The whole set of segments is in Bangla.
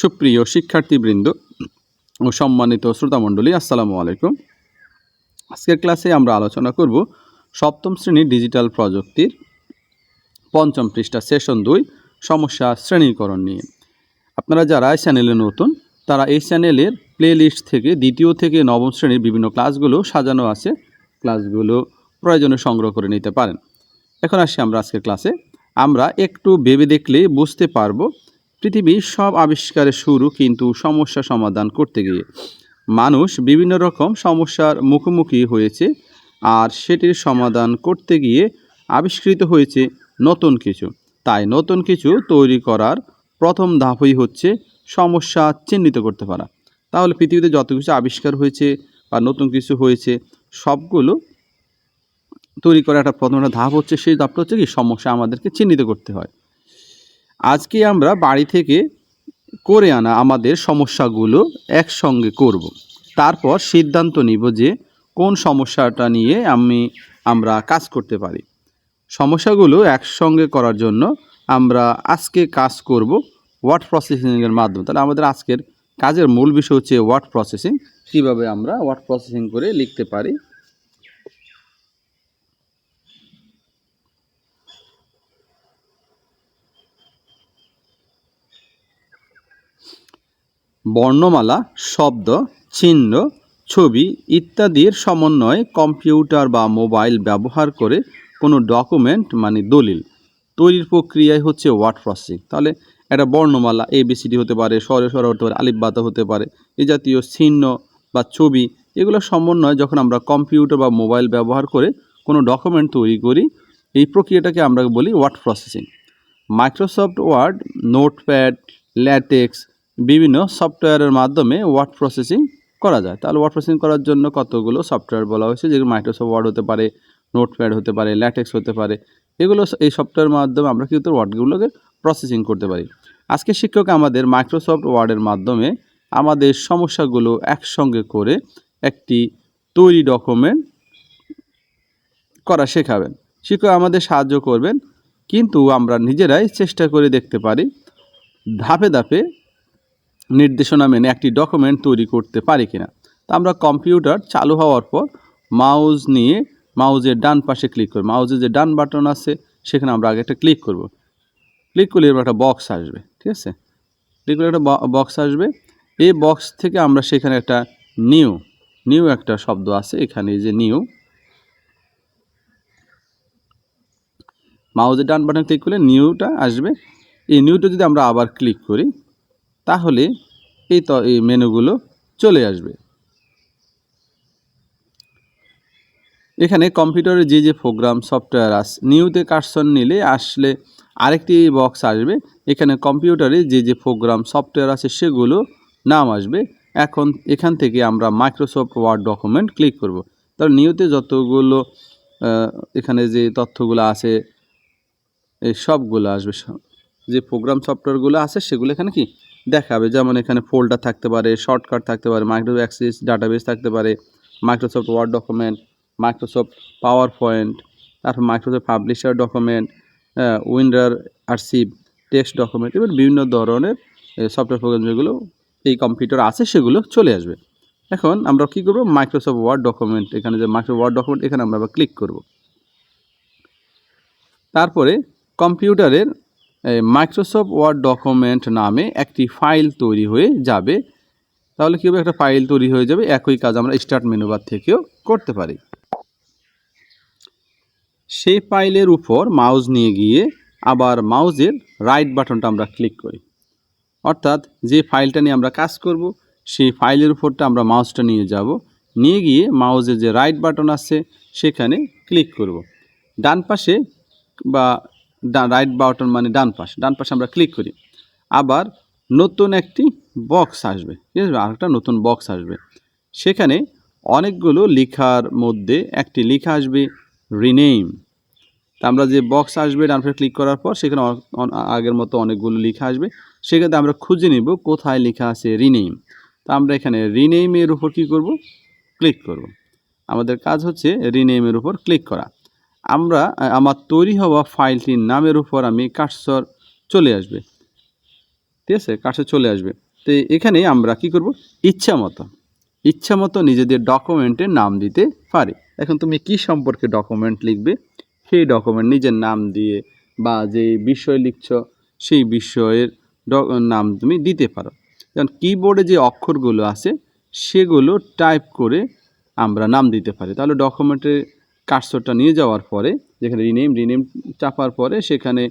সুপ্রিয় শিক্ষার্থীবৃন্দ ও সম্মানিত শ্রোতামণ্ডলী, আসসালামু আলাইকুম। আজকের ক্লাসে আমরা আলোচনা করব সপ্তম শ্রেণির ডিজিটাল প্রযুক্তির পঞ্চম পৃষ্ঠা, সেশন দুই, সমস্যা শ্রেণীকরণ নিয়ে। আপনারা যারা এই চ্যানেলে নতুন, তারা এই চ্যানেলের প্লে লিস্ট থেকে, দ্বিতীয় থেকে নবম শ্রেণির বিভিন্ন ক্লাসগুলো সাজানো আছে। ক্লাসগুলো প্রয়োজনে সংগ্রহ করে নিতে পারেন। এখন আসি আমরা আজকের ক্লাসে। আমরা একটু ভেবে দেখলে বুঝতে পারব পৃথিবীর সব আবিষ্কারের শুরু কিন্তু সমস্যা সমাধান করতে গিয়ে। মানুষ বিভিন্ন রকম সমস্যার মুখোমুখি হয়েছে আর সেটির সমাধান করতে গিয়ে আবিষ্কৃত হয়েছে নতুন কিছু। তাই নতুন কিছু তৈরি করার প্রথম ধাপই হচ্ছে সমস্যা চিহ্নিত করতে পারা। তাহলে পৃথিবীতে যত কিছু আবিষ্কার হয়েছে বা নতুন কিছু হয়েছে, সবগুলো তৈরি করার একটা প্রথম একটা ধাপ হচ্ছে, সেই ধাপটা হচ্ছে কি, সমস্যা আমাদেরকে চিহ্নিত করতে হয়। আজকে আমরা বাড়ি থেকে করে আনা আমাদের সমস্যাগুলো একসঙ্গে করব। তারপর সিদ্ধান্ত নিব যে কোন সমস্যাটা নিয়ে আমি, আমরা কাজ করতে পারি। সমস্যাগুলো একসঙ্গে করার জন্য আমরা আজকে কাজ করব ওয়ার্ড প্রসেসিংয়ের মাধ্যমে। তাহলে আমাদের আজকের কাজের মূল বিষয় হচ্ছে ওয়ার্ড প্রসেসিং কীভাবে আমরা ওয়ার্ড প্রসেসিং করে লিখতে পারি বর্ণমালা, শব্দ, চিহ্ন, ছবি ইত্যাদির সমন্বয়ে কম্পিউটার বা মোবাইল ব্যবহার করে কোনো ডকুমেন্ট মানে দলিল তৈরির প্রক্রিয়ায় হচ্ছে ওয়ার্ড প্রসেসিং। তাহলে একটা বর্ণমালা এ বিসিডি হতে পারে, স্বরে স্বর হতে পারে, আলিফ, বাতা হতে পারে এই জাতীয় চিহ্ন বা ছবি এগুলো সমন্বয় যখন আমরা কম্পিউটার বা মোবাইল ব্যবহার করে কোনো ডকুমেন্ট তৈরি করি, এই প্রক্রিয়াটাকে আমরা বলি word processing. Microsoft Word, Notepad, LaTeX বিভিন্ন সফটওয়্যারের মাধ্যমে ওয়ার্ড প্রসেসিং করা যায়। তাহলে ওয়ার্ড প্রসেসিং করার জন্য কতগুলো সফটওয়্যার বলা হয়েছে? যেগুলো মাইক্রোসফট ওয়ার্ড হতে পারে নোটপ্যাড হতে পারে ল্যাটেক্স হতে পারে, এগুলো এই সফটওয়্যারের মাধ্যমে আমরা কিন্তু ওয়ার্ডগুলোকে প্রসেসিং করতে পারি। আজকে শিক্ষক আমাদের মাইক্রোসফট ওয়ার্ডের মাধ্যমে আমাদের সমস্যাগুলো একসঙ্গে করে একটি তৈরি ডকুমেন্ট করা শেখাবেন। শিক্ষক আমাদের সাহায্য করবেন, কিন্তু আমরা নিজেরাই চেষ্টা করে দেখতে পারি, ধাপে ধাপে নির্দেশনা মেনে একটি ডকুমেন্ট তৈরি করতে পারি কিনা। তা আমরা কম্পিউটার চালু হওয়ার পর মাউস নিয়ে মাউজের ডান পাশে ক্লিক করব মাউজের যে ডান বাটন আছে, সেখানে আমরা আগে একটা ক্লিক করব। ক্লিক করলে এবার একটা বক্স আসবে, ঠিক আছে? ক্লিক করলে একটা বক্স আসবে। এই বক্স থেকে আমরা সেখানে একটা নিউ নিউ একটা শব্দ আছে, এখানে যে নিউ মাউজের ডান বাটন ক্লিক করলে নিউটা আসবে। এই নিউটা যদি আমরা আবার ক্লিক করি তাহলে এই তো এই মেনুগুলো চলে আসবে। এখানে কম্পিউটারে যে যে প্রোগ্রাম, সফটওয়্যার আস নিউতে কার্সন নিলে আসলে আরেকটি বক্স আসবে। এখানে কম্পিউটারে যে যে প্রোগ্রাম, সফটওয়্যার আছে সেগুলো নাম আসবে। এখন এখান থেকে আমরা মাইক্রোসফট ওয়ার্ড ডকুমেন্ট ক্লিক করব। তাহলে নিউতে যতগুলো এখানে যে তথ্যগুলো আছে, এই সবগুলো আসবে। যে প্রোগ্রাম, সফটওয়্যারগুলো আছে সেগুলো এখানে কি? দেখাবে, যেমন এখানে ফোল্ডার থাকতে পারে শর্টকাট থাকতে পারে মাইক্রো অ্যাক্সিস ডাটাবেস থাকতে পারে Microsoft Word document Microsoft PowerPoint তারপর Microsoft Publisher document WinRAR archive text document এবার বিভিন্ন ধরনের সফটওয়্যার প্রোগ্রাম যেগুলো এই কম্পিউটার আছে, সেগুলো চলে আসবে। এখন আমরা কী করব? মাইক্রোসফট ওয়ার্ড ডকুমেন্ট এখানে যে মাইক্রোসফট ওয়ার্ড ডকুমেন্ট এখানে আমরা আবার ক্লিক করব। তারপরে কম্পিউটারের মাইক্রোসফট ওয়ার্ড ডকুমেন্ট নামে একটি ফাইল তৈরি হয়ে যাবে। তাহলে কী হবে একটা ফাইল তৈরি হয়ে যাবে? একই কাজ আমরা স্টার্ট মেনুবার থেকেও করতে পারি। সেই ফাইলের উপর মাউস নিয়ে গিয়ে আবার মাউজের রাইট বাটনটা আমরা ক্লিক করি। অর্থাৎ যে ফাইলটা নিয়ে আমরা কাজ করব, সেই ফাইলের উপরটা আমরা মাউসটা নিয়ে যাব। নিয়ে গিয়ে মাউজের যে রাইট বাটন আছে, সেখানে ক্লিক করব। ডান পাশে বা রাইট বাটন মানে ডান পাশ। ডান পাশে আমরা ক্লিক করি। আবার নতুন একটি বক্স আসবে। ঠিক আছে? আরেকটা নতুন বক্স আসবে। সেখানে অনেকগুলো লেখার মধ্যে একটি লেখা আসবে রিনেম তা আমরা যে বক্স আসবে, ডান পাশে ক্লিক করার পর সেখানে আগের মতো অনেকগুলো লেখা আসবে। সেখানে আমরা খুঁজে নেব কোথায় লেখা আছে রিনেম তা আমরা এখানে রিনেমের উপর কী করব? ক্লিক করব। আমাদের কাজ হচ্ছে রিনেমের উপর ক্লিক করা। আমরা আমার তৈরি হওয়া ফাইলটির নামের উপর আমি কাটসর চলে আসবে। ঠিক আছে? কাটসর চলে আসবে। তো এখানে আমরা কি করব? ইচ্ছা মতো। ইচ্ছা মতো নিজেদের ডকুমেন্টের নাম দিতে পারি। এখন তুমি কি সম্পর্কে ডকুমেন্ট লিখবে? সেই ডকুমেন্ট নিজের নাম দিয়ে বা যে বিষয় লিখছ, সেই বিষয়ের নাম তুমি দিতে পারো। যেমন কিবোর্ডে যে অক্ষরগুলো আছে, সেগুলো টাইপ করে আমরা নাম দিতে পারি। তাহলে ডকুমেন্টের কার্সরটা নিয়ে যাওয়ার পরে, যেখানে রিনেম রিনেম চাপার পরে সেখানে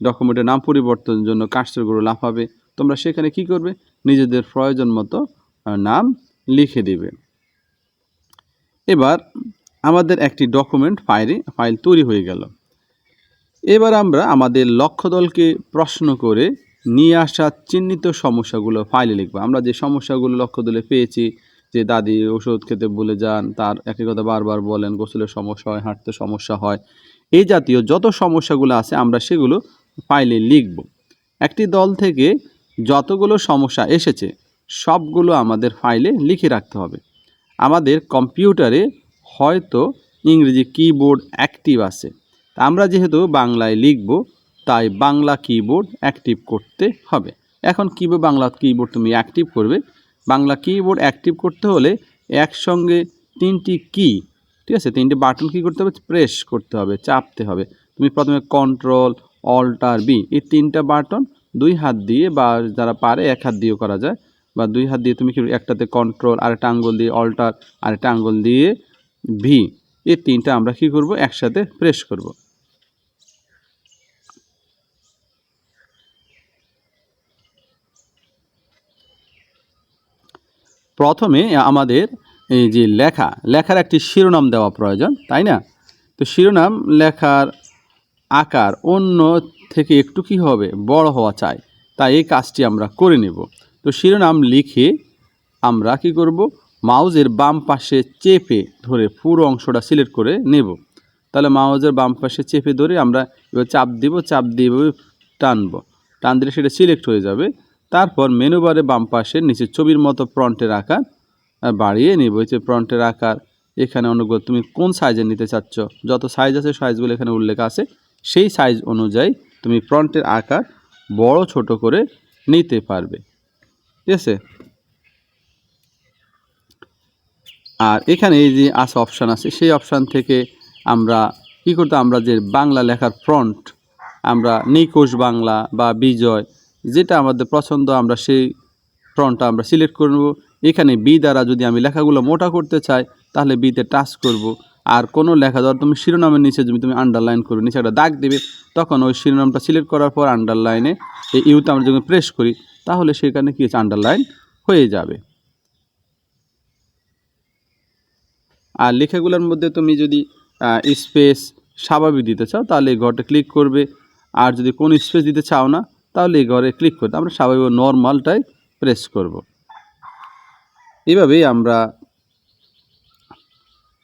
ডকুমেন্টের নাম পরিবর্তনের জন্য কার্সরগুলো লাফাবে। তোমরা সেখানে কি করবে? নিজেদের প্রয়োজন মতো নাম লিখে দিবে। এবার আমাদের একটি ডকুমেন্ট ফাইলে ফাইল তৈরি হয়ে গেল। এবার আমরা আমাদের লক্ষ্য দলকে প্রশ্ন করে নিয়ে আসা চিহ্নিত সমস্যাগুলো ফাইলে লিখব। আমরা যে সমস্যাগুলো লক্ষ্য দলে পেয়েছি যে দাদি ওষুধ খেতে ভুলে যান, তার একই কথা বারবার বলেন, গোসলের সমস্যা হয়, হাঁটতে সমস্যা হয়। এই জাতীয় যত সমস্যাগুলো আছে, আমরা সেগুলো ফাইলে লিখব। একটি দল থেকে যতগুলো সমস্যা এসেছে, সবগুলো আমাদের ফাইলে লিখে রাখতে হবে। আমাদের কম্পিউটারে হয়তো ইংরেজি কিবোর্ড অ্যাক্টিভ আছে। আমরা যেহেতু বাংলায় লিখব, তাই বাংলা কিবোর্ড অ্যাক্টিভ করতে হবে। এখন কীভাবে বাংলা কিবোর্ড তুমি অ্যাক্টিভ করবে বাংলা কিবোর্ড অ্যাক্টিভ করতে হলে একসঙ্গে তিনটি কি ঠিক আছে? তিনটি বাটন কী করতে হবে প্রেস করতে হবে, চাপতে হবে। তুমি প্রথমে কন্ট্রোল অল্টার বি এই তিনটা বাটন দুই হাত দিয়ে বা যারা পারে, এক হাত দিয়েও করা যায়। বা দুই হাত দিয়ে তুমি কি একটাতে কন্ট্রোল আরেকটা আঙ্গুল দিয়ে অল্টার আরেকটা আঙ্গুল দিয়ে ভি এই তিনটা আমরা কি করব? একসাথে প্রেস করব। প্রথমে আমাদের এই যে লেখা, লেখার একটি শিরোনাম দেওয়া প্রয়োজন, তাই না? তো শিরোনাম, লেখার আকার অন্য থেকে একটু কি হবে? বড় হওয়া চাই, তাই এই কাজটি আমরা করে নেব। তো শিরোনাম লিখে আমরা কি করব? মাউজের বাম পাশে চেপে ধরে পুরো অংশটা সিলেক্ট করে নেব। তাহলে মাউজের বাম পাশে চেপে ধরে আমরা চাপ দিব, চাপ দিয়ে টানবো। টান দিলে সেটা সিলেক্ট হয়ে যাবে। তারপর মেনু বারে বাম পাশে নিচে ছবির মতো ফ্রন্টের আকার বাড়িয়ে নেব। যে ফ্রন্টের আকার, এখানে অনুগ্রহ, তুমি কোন সাইজের নিতে চাচ্ছ? যত সাইজ আছে সাইজগুলো এখানে উল্লেখ আছে। সেই সাইজ অনুযায়ী তুমি ফ্রন্টের আকার বড় ছোট করে নিতে পারবে। ঠিক আছে? আর এখানে এই যে আস অপশান আছে, সেই অপশান থেকে আমরা কি করতে, আমরা যে বাংলা লেখার ফ্রন্ট আমরা নিকোষ বাংলা বা বিজয় যেটা আমাদের পছন্দ, আমরা সেই ফ্রন্টটা আমরা সিলেক্ট করব এখানে বি দ্বারা যদি আমি লেখাগুলো মোটা করতে চাই, তাহলে বিতে টাচ করব। আর কোনো লেখা ধর তুমি শিরোনামের নিচে যদি তুমি আন্ডারলাইন করবে নিচে একটা দাগ দেবে, তখন ওই শিরোনামটা সিলেক্ট করার পর আন্ডারলাইনে এই ইউতে আমরা যখন প্রেস করি, তাহলে সেখানে কি হচ্ছে? আন্ডারলাইন হয়ে যাবে। আর লেখাগুলোর মধ্যে তুমি যদি স্পেস স্বাভাবিক দিতে চাও, তাহলে ঘরটা ক্লিক করবে। আর যদি কোনো স্পেস দিতে চাও না তাহলে এই ঘরে ক্লিক করতে আমরা স্বাভাবিক নর্মালটাই প্রেস করব। এভাবেই আমরা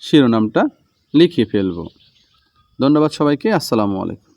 শিরোনামটা লিখে ফেলব। ধন্যবাদ সবাইকে। আসসালামু আলাইকুম।